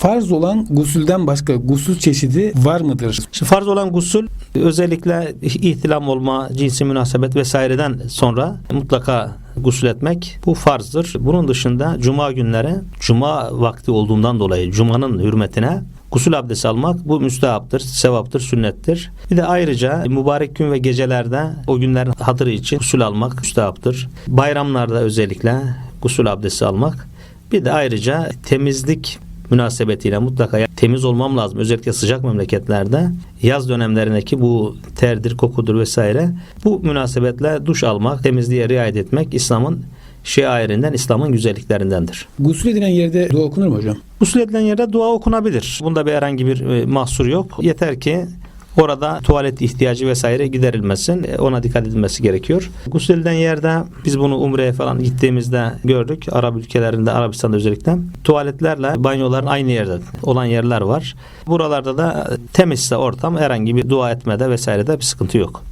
Farz olan gusülden başka gusül çeşidi var mıdır? Şimdi farz olan gusül özellikle ihtilam olma, cinsi münasebet vesaireden sonra mutlaka gusül etmek bu farzdır. Bunun dışında cuma günleri cuma vakti olduğundan dolayı cumanın hürmetine gusül abdesti almak bu müstehaptır, sevaptır, sünnettir. Bir de ayrıca mübarek gün ve gecelerde o günlerin hatırı için gusül almak müstehaptır. Bayramlarda özellikle gusül abdesti almak. Bir de ayrıca temizlik münasebetiyle mutlaka temiz olmam lazım. Özellikle sıcak memleketlerde yaz dönemlerindeki bu terdir, kokudur vesaire. Bu münasebetle duş almak, temizliğe riayet etmek İslam'ın şiarinden, İslam'ın güzelliklerindendir. Gusül edilen yerde dua okunur mu hocam? Gusül edilen yerde dua okunabilir. Bunda bir herhangi bir e, mahsur yok. Yeter ki orada tuvalet ihtiyacı vesaire giderilmesin. E, Ona dikkat edilmesi gerekiyor. Gusül edilen yerde biz bunu Umre'ye falan gittiğimizde gördük. Arap ülkelerinde, Arabistan'da özellikle tuvaletlerle banyoların aynı yerde olan yerler var. Buralarda da temizse ortam herhangi bir dua etmede vesairede bir sıkıntı yok.